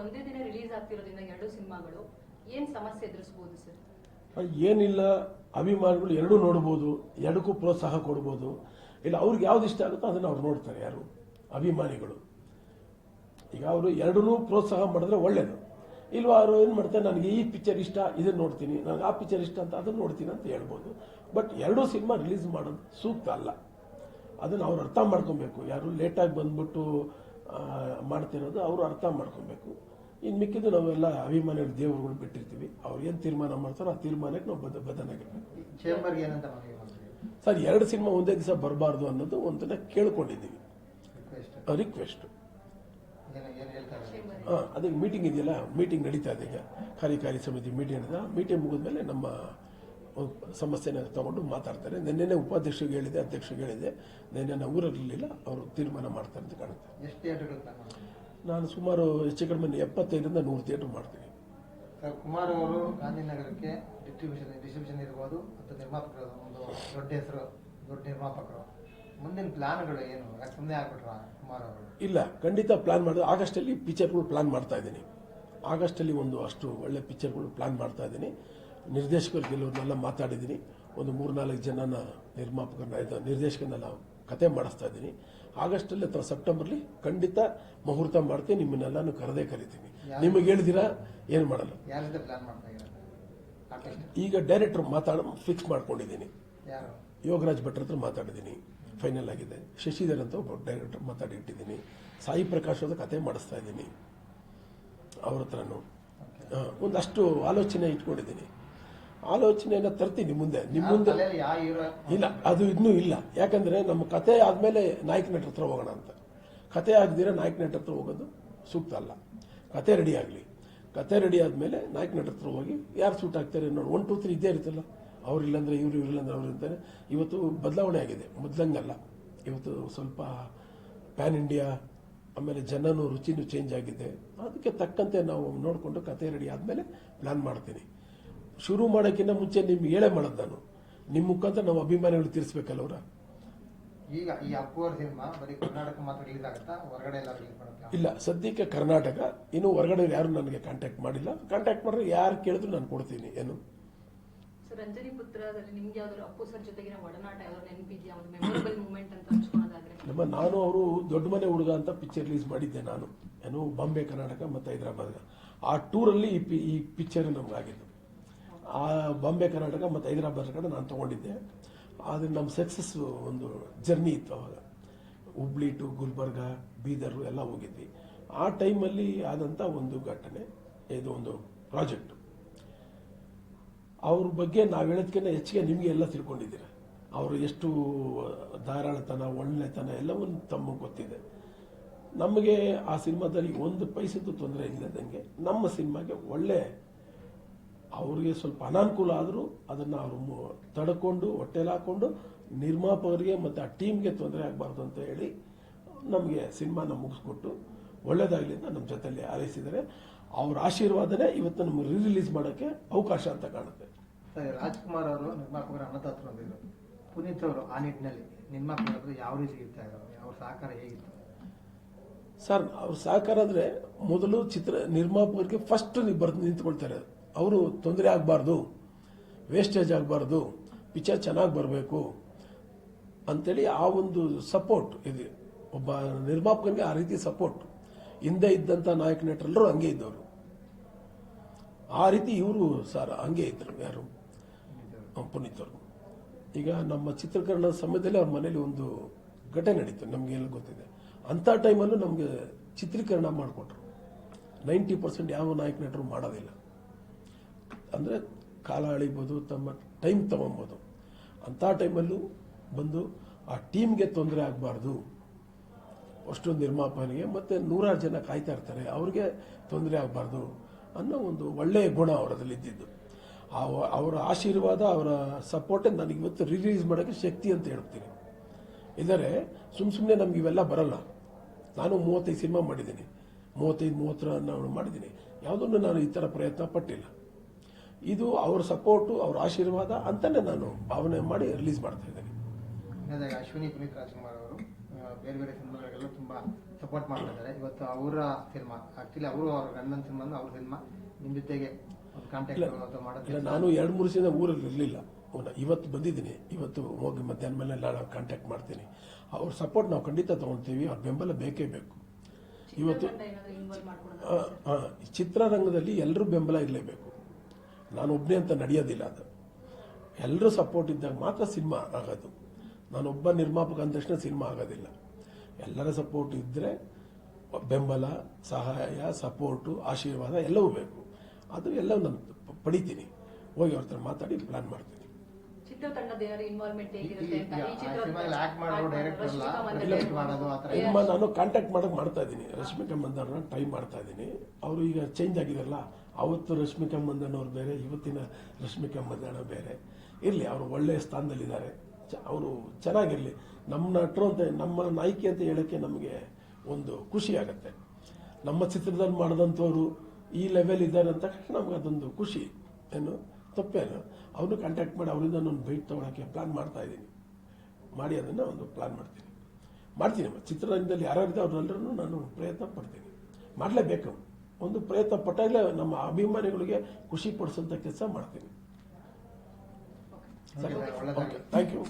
ಒಂದೇ ದಿನ ರಿಲೀಸ್ ಆಗ್ತಿರೋದ್ರಿಂದ ಎರಡು ಸಿನಿಮಾಗಳು, ಏನ್ ಸಮಸ್ಯೆ ಎದುರಿಸಬಹುದು ಸರ್? ಏನಿಲ್ಲ, ಅಭಿಮಾನಿಗಳು ಎರಡೂ ನೋಡ್ಬೋದು, ಎರಡಕ್ಕೂ ಪ್ರೋತ್ಸಾಹ ಕೊಡ್ಬೋದು. ಇಲ್ಲ, ಅವ್ರಿಗೆ ಯಾವ್ದು ಇಷ್ಟ ಆಗುತ್ತೋ ಅದನ್ನು ಅವ್ರು ನೋಡ್ತಾರೆ ಯಾರು? ಅಭಿಮಾನಿಗಳು. ಈಗ ಅವರು ಎರಡನ್ನೂ ಪ್ರೋತ್ಸಾಹ ಮಾಡಿದ್ರೆ ಒಳ್ಳೇದು. ಇಲ್ವಾ, ಅವರು ಏನು ಮಾಡ್ತಾರೆ, ನನಗೆ ಈ ಪಿಕ್ಚರ್ ಇಷ್ಟ, ಇದನ್ನ ನೋಡ್ತೀನಿ. ನನಗೆ ಆ ಪಿಕ್ಚರ್ ಇಷ್ಟ ಅಂತ ಅದನ್ನ ನೋಡ್ತೀನಿ ಅಂತ ಹೇಳ್ಬೋದು. ಬಟ್ ಎರಡೂ ಸಿನಿಮಾ ರಿಲೀಸ್ ಮಾಡೋದು ಸೂಕ್ತ ಅಲ್ಲ. ಅದನ್ನು ಅವ್ರು ಅರ್ಥ ಮಾಡ್ಕೊಬೇಕು. ಯಾರು ಲೇಟಾಗಿ ಬಂದ್ಬಿಟ್ಟು ಮಾಡ್ತಿರೋದು ಅವರು ಅರ್ಥ ಮಾಡ್ಕೊಬೇಕು. ಇನ್ನು ಮಿಕ್ಕಿದ್ದು ನಾವೆಲ್ಲ ಅಭಿಮಾನಿಗಳು ದೇವರುಗಳು ಬಿಟ್ಟಿರ್ತೀವಿ. ಅವ್ರು ಏನು ತೀರ್ಮಾನ ಮಾಡ್ತಾರೋ ಆ ತೀರ್ಮಾನಕ್ಕೆ ನಾವು ಬದ್ಧ ಬದ್ಧನಾಗಿರ್ಬೇಕು. ಸರ್ ಎರಡು ಸಿನಿಮಾ ಒಂದೇ ದಿವಸ ಬರಬಾರ್ದು ಅನ್ನೋದು ಒಂದನ್ನ ಕೇಳ್ಕೊಂಡಿದ್ದೀವಿ. ರಿಕ್ವೆಸ್ಟ್ ಹಾಂ ಅದಕ್ಕೆ ಮೀಟಿಂಗ್ ಇದೆಯಲ್ಲ ಮೀಟಿಂಗ್ ನಡೀತಾ ಇದೆ ಈಗ. ಕಾರ್ಯಕಾರಿ ಸಮಿತಿ ಮೀಟಿಂಗ್ ಇದೆ ಮೀಟಿಂಗ್ ಮುಗಿದ್ಮೇಲೆ ನಮ್ಮ ಸಮಸ್ಯೆನ ತಗೊಂಡು ಮಾತಾಡ್ತಾರೆ. ನಿನ್ನೆ ಉಪಾಧ್ಯಕ್ಷರಿಗೆ ಹೇಳಿದೆ ಅಧ್ಯಕ್ಷರಿಗೆ ಹೇಳಿದೆ. ನಿನ್ನೆ ನಾವು ಊರಲ್ಲಿರಲಿಲ್ಲ ಅವರು ತೀರ್ಮಾನ ಮಾಡ್ತಾರೆ ಅಂತ ಕಾಣುತ್ತೆ. ನಾನು ಸುಮಾರು ಹೆಚ್ಚು ಕಡಿಮೆ ಎಪ್ಪತ್ತೈದರಿಂದ ನೂರು ಥಿಯೇಟರ್ ಮಾಡ್ತೀನಿ. ಸರ್ ಕುಮಾರ್ ಅವರು ಗಾಂಧಿನಗರಕ್ಕೆ ಡಿಸ್ಟ್ರಿಬ್ಯೂಷನ್ ಡಿಸ್ಟ್ರಿಬ್ಯೂಷನ್ ಇರ್ಬೋದು ಮತ್ತು ನಿರ್ಮಾಪಕರು ಒಂದು ದೊಡ್ಡ ಹೆಸರು ದೊಡ್ಡ ನಿರ್ಮಾಪಕರು. ಮುಂದಿನ ಪ್ಲಾನ್ಗಳು ಏನು? ಸುಮ್ಮನೆ ಆಗ್ಬಿಟ್ರ ಕುಮಾರ್ ಅವರು ಇಲ್ಲ ಖಂಡಿತ ಪ್ಲಾನ್ ಮಾಡಿದ್ರು ಆಗಸ್ಟಲ್ಲಿ ಪಿಕ್ಚರ್ಗಳು ಪ್ಲಾನ್ ಮಾಡ್ತಾ ಇದ್ದೀನಿ. ಆಗಸ್ಟಲ್ಲಿ ಒಂದು ಅಷ್ಟು ಒಳ್ಳೆ ಪಿಕ್ಚರ್ಗಳು ಪ್ಲಾನ್ ಮಾಡ್ತಾ ಇದ್ದೀನಿ. ನಿರ್ದೇಶಕರು ಕೆಲವ್ರನ್ನೆಲ್ಲ ಮಾತಾಡಿದ್ದೀನಿ. ಒಂದು ಮೂರ್ನಾಲ್ಕು ಜನನ ನಿರ್ಮಾಪಕರನ್ನ ನಿರ್ದೇಶಕರನ್ನೆಲ್ಲ ಕತೆ ಮಾಡಿಸ್ತಾ ಇದ್ದೀನಿ. ಆಗಸ್ಟಲ್ಲಿ ಅಥವಾ ಸೆಪ್ಟೆಂಬರ್ಲಿ ಖಂಡಿತ ಮುಹೂರ್ತ ಮಾಡ್ತೀನಿ ನಿಮ್ಮನ್ನೆಲ್ಲಾನು ಕರೆದೇ ಕರಿತೀನಿ. ನಿಮಗೆ ಹೇಳಿದಿರಾ ಏನು ಮಾಡಲ್ಲ. ಈಗ ಡೈರೆಕ್ಟರ್ ಮಾತಾಡ ಫಿಕ್ಸ್ ಮಾಡ್ಕೊಂಡಿದ್ದೀನಿ. ಯೋಗರಾಜ್ ಭಟ್ರ ಹತ್ರ ಮಾತಾಡಿದ್ದೀನಿ. ಫೈನಲ್ ಆಗಿದೆ. ಶಶಿಧರ್ ಅಂತ ಒಬ್ಬ ಡೈರೆಕ್ಟರ್ ಮಾತಾಡಿ ಇಟ್ಟಿದ್ದೀನಿ. ಸಾಯಿ ಪ್ರಕಾಶ್ ಅವ್ರ ಕತೆ ಮಾಡಿಸ್ತಾ ಇದ್ದೀನಿ. ಅವ್ರ ಹತ್ರನು. ಒಂದಷ್ಟು ಆಲೋಚನೆ ಇಟ್ಕೊಂಡಿದ್ದೀನಿ. ಆಲೋಚನೆಯನ್ನ ತರ್ತೀನಿ ಮುಂದೆ. ನಿಮ್ಮ ಮುಂದೆ. ಇಲ್ಲ ಅದು ಇನ್ನೂ ಇಲ್ಲ. ಯಾಕಂದ್ರೆ ನಮ್ಮ ಕತೆ ಆದಮೇಲೆ ನಾಯಕ ನಟರ ಹತ್ರ ಹೋಗೋಣ ಅಂತ. ಕತೆ ಆಗದಿರ ನಾಯಕ ನಟರ ಹತ್ರ ಹೋಗೋದು ಸೂಕ್ತ ಅಲ್ಲ. ಕತೆ ರೆಡಿ ಆಗಲಿ. ಕತೆ ರೆಡಿ ಆದಮೇಲೆ ನಾಯಕ ನಟರ ಹತ್ರ ಹೋಗಿ ಯಾರು ಸೂಟ್ ಆಗ್ತಾರೆ ನೋಡಿ ಒನ್ ಟು ತ್ರೀ ಇದ್ದೇ ಇರುತ್ತಲ್ಲ. ಅವ್ರು ಇವರು ಇವ್ರು ಇವ್ರು ಇಲ್ಲಾಂದ್ರೆ ಅವ್ರು ಇರ್ತಾರೆ ಇವತ್ತು ಬದಲಾವಣೆ ಆಗಿದೆ. ಮೊದಲಂಗಲ್ಲ. ಇವತ್ತು ಸ್ವಲ್ಪ ಪ್ಯಾನ್ ಇಂಡಿಯಾ ಆಮೇಲೆ ಜನನೂ ರುಚಿನೂ ಚೇಂಜ್ ಆಗಿದೆ. ಅದಕ್ಕೆ ತಕ್ಕಂತೆ ನಾವು ನೋಡಿಕೊಂಡು ಕತೆ ರೆಡಿ ಆದಮೇಲೆ ಪ್ಲ್ಯಾನ್ ಮಾಡ್ತೀನಿ. ಶುರು ಮಾಡೋಕ್ಕಿಂತ ಮುಂಚೆ ನಿಮ್ಗೆ ಹೇಳೇ ಮಾಡೋದು ನಾನು. ನಿಮ್ಮ ಮುಖಾಂತರ ನಾವು ಅಭಿಮಾನಿಗಳು ತೀರಿಸ್ಬೇಕಲ್ಲ ಅವ್ರ? ಈಗ ಈ ಸಿನಿಮಾ ಬರೀ ಕರ್ನಾಟಕ ಮಾತ್ರ ರಿಲೀಸ್ ಆಗುತ್ತಾ? ಹೊರಗಡೆ ಎಲ್ಲ ರಿಲೀಸ್ ಮಾಡುತ್ತೆ? ಇಲ್ಲ ಸದ್ಯಕ್ಕೆ ಕರ್ನಾಟಕ. ಇನ್ನು ಹೊರಗಡೆ ಯಾರು ನನಗೆ ಕಾಂಟ್ಯಾಕ್ಟ್ ಮಾಡಿಲ್ಲ. ಕಾಂಟ್ಯಾಕ್ಟ್ ಮಾಡಿದ್ರೆ ಯಾರು ಕೇಳಿದ್ರು ನಾನು ಕೊಡ್ತೀನಿ. ಏನು? ಸರ್ ರಂಜನಿ ಪುತ್ರದಲ್ಲಿ ನಿಮ್ಗೆ ಯಾವ್ದಾದ್ರು ಅಪ್ಪು ಸರ್ ಜೊತೆಗಿನ ಒಡನಾಟ ಯಾವ್ದಾದ್ರು ನೆನಪಿದ್ಯಾ? ಒಂದು ಮೆಮೊರಬಲ್ ಮೂಮೆಂಟ್ ಅಂತ ಹಂಚ್ಕೊಳೋದಾದ್ರೆ ನಮ್ಮ ನಾನು ಅವರು ದೊಡ್ಡ ಮನೆ ಹುಡುಗ ಅಂತ ಪಿಕ್ಚರ್ ರಿಲೀಸ್ ಮಾಡಿದ್ದೆ ನಾನು. ಏನು? ಬಾಂಬೆ ಕರ್ನಾಟಕ ಮತ್ತು ಹೈದರಾಬಾದ್ ಆ ಟೂರಲ್ಲಿ ಈ ಪಿ ಈ ಪಿಕ್ಚರ್ ನಮಗಾಗಿದ್ದು ಆ ಬಾಂಬೆ ಕರ್ನಾಟಕ ಮತ್ತು ಹೈದರಾಬಾದ್ ಕಡೆ ನಾನು ತಗೊಂಡಿದ್ದೆ. ಆದರೆ ನಮ್ಮ ಸಕ್ಸಸ್ ಒಂದು ಜರ್ನಿ ಇತ್ತು ಅವಾಗ. ಹುಬ್ಳಿ ಟು ಗುಲ್ಬರ್ಗ, ಬೀದರು ಎಲ್ಲ ಹೋಗಿದ್ವಿ. ಆ ಟೈಮಲ್ಲಿ ಆದಂಥ ಒಂದು ಘಟನೆ, ಇದು ಒಂದು ಪ್ರಾಜೆಕ್ಟು ಅವ್ರ ಬಗ್ಗೆ ನಾವು ಹೇಳೋದಕ್ಕಿಂತ ಹೆಚ್ಚಿಗೆ ನಿಮಗೆ ಎಲ್ಲ ತಿಳ್ಕೊಂಡಿದ್ದೀರ. ಅವರು ಎಷ್ಟು ಧಾರಾಳತನ, ಒಳ್ಳೆತನ ಎಲ್ಲವನ್ನು ತಮಗೆ ಗೊತ್ತಿದೆ. ನಮಗೆ ಆ ಸಿನಿಮಾದಲ್ಲಿ ಒಂದು ಪೈಸದ್ದು ತೊಂದರೆ ಇಲ್ಲದಂಗೆ ನಮ್ಮ ಸಿನಿಮಾಗೆ ಒಳ್ಳೆ ಅವ್ರಿಗೆ ಸ್ವಲ್ಪ ಅನಾನುಕೂಲ ಆದರೂ ಅದನ್ನು ಅವರು ತಡ್ಕೊಂಡು ಹೊಟ್ಟೆಲಿ ಹಾಕ್ಕೊಂಡು ನಿರ್ಮಾಪಕರಿಗೆ ಮತ್ತು ಆ ಟೀಮ್ಗೆ ತೊಂದರೆ ಆಗಬಾರ್ದು ಅಂತ ಹೇಳಿ ನಮಗೆ ಸಿನಿಮಾನ ಮುಗಿಸ್ಕೊಟ್ಟು ಒಳ್ಳೇದಾಗಲಿ ಅಂತ ನಮ್ಮ ಜೊತೆಯಲ್ಲಿ ಹಾರೈಸಿದ್ದಾರೆ. ಅವ್ರ ಆಶೀರ್ವಾದನೇ ಇವತ್ತು ನಮಗೆ ರೀ ರಿಲೀಸ್ ಮಾಡೋಕ್ಕೆ ಅವಕಾಶ ಅಂತ ಕಾಣುತ್ತೆ. ರಾಜ್ಕುಮಾರ್ ಅವರು ನಿರ್ಮಾಪಕರ ಅನ್ನದಾತರು ಅಂದಿದ್ರು ಪುನೀತ್ ಅವರು ಆ ನಿಟ್ಟಿನಲ್ಲಿ ನಿರ್ಮಾಪಕರು ಯಾವ ರೀತಿ ಇರ್ತಾ ಇದ್ದಾರೆ? ಅವ್ರ ಸಹಕಾರ ಹೇಗಿತ್ತು? ಸರ್ ಅವ್ರ ಸಹಕಾರ ಅಂದರೆ ಮೊದಲು ಚಿತ್ರ ನಿರ್ಮಾಪಕರಿಗೆ ಫಸ್ಟ್ ಬರ್ದು ನಿಂತ್ಕೊಳ್ತಾರೆ. ಅವರು ತೊಂದರೆ ಆಗಬಾರ್ದು ವೇಸ್ಟೇಜ್ ಆಗಬಾರ್ದು, ಪಿಚ್ಚರ್ ಚೆನ್ನಾಗಿ ಬರಬೇಕು ಅಂಥೇಳಿ ಆ ಒಂದು ಸಪೋರ್ಟ್ ಇದೆ. ಒಬ್ಬ ನಿರ್ಮಾಪಕನಿಗೆ ಆ ರೀತಿ ಸಪೋರ್ಟ್ ಹಿಂದೆ ಇದ್ದಂಥ ನಾಯಕ ನಟರೆಲ್ಲರೂ ಹಂಗೆ ಇದ್ದವರು. ಆ ರೀತಿ ಇವರು ಸರ್ ಹಂಗೆ ಇದ್ದರು ಯಾರು? ಪುನೀತ್ ಅವರು ಈಗ ನಮ್ಮ ಚಿತ್ರೀಕರಣ ಸಮಯದಲ್ಲಿ ಅವ್ರ ಮನೇಲಿ ಒಂದು ಘಟನೆ ನಡೀತು ನಮಗೆಲ್ಲ ಗೊತ್ತಿದೆ. ಅಂಥ ಟೈಮಲ್ಲೂ ನಮಗೆ ಚಿತ್ರೀಕರಣ ಮಾಡಿಕೊಟ್ರು. ನೈಂಟಿ ಪರ್ಸೆಂಟ್ ಯಾವ ನಾಯಕ ನಟರು ಮಾಡೋದಿಲ್ಲ. ಅಂದರೆ ಕಾಲ ಅಳಿಬೋದು, ತಮ್ಮ ಟೈಮ್ ತಗೊಬೋದು. ಅಂಥ ಟೈಮಲ್ಲೂ ಬಂದು ಆ ಟೀಮ್ಗೆ ತೊಂದರೆ ಆಗಬಾರ್ದು. ಅಷ್ಟೊಂದು ನಿರ್ಮಾಪಕನಿಗೆ ಮತ್ತು ನೂರಾರು ಜನ ಕಾಯ್ತಾ ಇರ್ತಾರೆ, ಅವ್ರಿಗೆ ತೊಂದರೆ ಆಗಬಾರ್ದು ಅನ್ನೋ ಒಂದು ಒಳ್ಳೆಯ ಗುಣ ಅವರದಲ್ಲಿ ಇದ್ದಿದ್ದು. ಅವರ ಆಶೀರ್ವಾದ, ಅವರ ಸಪೋರ್ಟೇ ನನಗೆ ಇವತ್ತು ರಿಲೀಸ್ ಮಾಡೋಕ್ಕೆ ಶಕ್ತಿ ಅಂತ ಹೇಳ್ತೀನಿ. ಇದ್ದರೆ ಸುಮ್ಮ ಸುಮ್ಮನೆ ನಮ್ಗೆ ಇವೆಲ್ಲ ಬರಲ್ಲ. ನಾನು ಮೂವತ್ತೈದು ಸಿನಿಮಾ ಮಾಡಿದ್ದೀನಿ. ಮೂವತ್ತೈದು, ಮೂವತ್ತರ ನಾನು ಮಾಡಿದ್ದೀನಿ. ಯಾವುದನ್ನು ನಾನು ಈ ಥರ ಪ್ರಯತ್ನ ಪಟ್ಟಿಲ್ಲ. ಇದು ಅವ್ರ ಸಪೋರ್ಟು ಅವ್ರ ಆಶೀರ್ವಾದ ಅಂತಲೇ ನಾನು ಭಾವನೆ ಮಾಡಿ ರಿಲೀಸ್ ಮಾಡ್ತಾ ಇದ್ದೀನಿ. ಅಶ್ವಿನಿ ಪುನೀತ್ ರಾಜ್ಕುಮಾರ್ ಅವರು ಬೇರೆ ಬೇರೆ ಸಿನಿಮಾಗಳಿಗೆಲ್ಲ ತುಂಬ ಸಪೋರ್ಟ್ ಮಾಡ್ತಾ ಇದ್ದಾರೆ. ಇವತ್ತು ಅವರ ಸಿನಿಮಾ ಆಕ್ಚುಲಿ ಅವರು ಅವ್ರ ಗಂಡನ ಸಿನಿಮಾ ಅವ್ರ ಸಿನಿಮಾ. ನಿಮ್ಮ ಜೊತೆಗೆ ಒಂದು ಕಾಂಟ್ಯಾಕ್ಟ್ ಮಾಡೋದಿಲ್ಲ ಮಾಡೋದು ನಾನು ಎರಡು ಮೂರು ಸಿನಿಮಾ ಊರಲ್ಲಿ ಇರಲಿಲ್ಲ. ಇವತ್ತು ಬಂದಿದ್ದೀನಿ. ಇವತ್ತು ಹೋಗಿ ಮಧ್ಯಾಹ್ನ ಮೇಲೆ ನಾವು ಕಾಂಟ್ಯಾಕ್ಟ್ ಮಾಡ್ತೀನಿ. ಅವ್ರ ಸಪೋರ್ಟ್ ನಾವು ಖಂಡಿತ ತೊಗೊಳ್ತೀವಿ. ಅವ್ರ ಬೆಂಬಲ ಬೇಕೇ ಬೇಕು. ಇವತ್ತು ಚಿತ್ರರಂಗದಲ್ಲಿ ಎಲ್ಲರೂ ಬೆಂಬಲ ಇರಲೇಬೇಕು. ನಾನು ಒಬ್ಬನೇ ಅಂತ ನಡೆಯೋದಿಲ್ಲ ಅದು. ಎಲ್ಲರೂ ಸಪೋರ್ಟ್ ಇದ್ದಾಗ ಮಾತ್ರ ಸಿನಿಮಾ ಆಗೋದು. ನಾನೊಬ್ಬ ನಿರ್ಮಾಪಕ ಅಂದ ತಕ್ಷಣ ಸಿನಿಮಾ ಆಗೋದಿಲ್ಲ. ಎಲ್ಲರ ಸಪೋರ್ಟ್ ಇದ್ದರೆ ಬೆಂಬಲ ಸಹಾಯ ಸಪೋರ್ಟು ಆಶೀರ್ವಾದ ಎಲ್ಲವೂ ಬೇಕು. ಅದು ಎಲ್ಲ ನಾನು ಪಡಿತೀನಿ. ಹೋಗಿ ಅವ್ರ ಹತ್ರ ಮಾತಾಡಿ ಪ್ಲಾನ್ ಮಾಡ್ತೀನಿ. ನಾನು ಕಾಂಟ್ಯಾಕ್ಟ್ ಮಾಡೋಕೆ ಮಾಡ್ತಾ ಇದ್ದೀನಿ. ರಶ್ಮಿಕಾ ಮಂದಣ್ಣ ಟ್ರೈ ಮಾಡ್ತಾ ಇದ್ದೀನಿ. ಅವರು ಈಗ ಚೇಂಜ್ ಆಗಿದಾರಲ್ಲ ಅವತ್ತು ರಶ್ಮಿಕಾ ಮಂದಣ್ಣವ್ರು ಬೇರೆ, ಇವತ್ತಿನ ರಶ್ಮಿಕಾ ಮಂದಣ್ಣ ಬೇರೆ. ಇರಲಿ, ಅವರು ಒಳ್ಳೆಯ ಸ್ಥಾನದಲ್ಲಿದ್ದಾರೆ. ಚ, ಅವರು ಚೆನ್ನಾಗಿರಲಿ. ನಮ್ಮ ನಟರು ಅಂತ, ನಮ್ಮ ನಾಯಕಿ ಅಂತ ಹೇಳೋಕ್ಕೆ ನಮಗೆ ಒಂದು ಖುಷಿ ನಮ್ಮ ಚಿತ್ರದಲ್ಲಿ ಮಾಡಿದಂಥವ್ರು ಈ ಲೆವೆಲ್ ಇದ್ದಾರೆ ಅಂತ ನಮ್ಗೆ ಅದೊಂದು ಖುಷಿ. ಏನು? ತಪ್ಪೇನು? ಅವನು ಕಾಂಟ್ಯಾಕ್ಟ್ ಮಾಡಿ, ಅವರಿಂದ ನಾನು ಬೈಟ್ ತೊಗೊಳಕ್ಕೆ ಪ್ಲಾನ್ ಮಾಡ್ತಾ ಇದ್ದೀನಿ. ಮಾಡಿ ಅದನ್ನು ಒಂದು ಪ್ಲಾನ್ ಮಾಡ್ತೀನಿ. ಮಾಡ್ತೀನಿ. ಚಿತ್ರರಂಗದಲ್ಲಿ ಯಾರ್ಯಾರಿದೆ ಅವ್ರನ್ನೆಲ್ಲರೂ ನಾನು ಪ್ರಯತ್ನ ಪಡ್ತೀನಿ. ಮಾಡಲೇಬೇಕು. ಒಂದು ಪ್ರಯತ್ನ ಪಟ್ಟಾಗಲೇ ನಮ್ಮ ಅಭಿಮಾನಿಗಳಿಗೆ ಖುಷಿ ಪಡಿಸುವಂಥ ಕೆಲಸ ಮಾಡ್ತೀನಿ. Thank you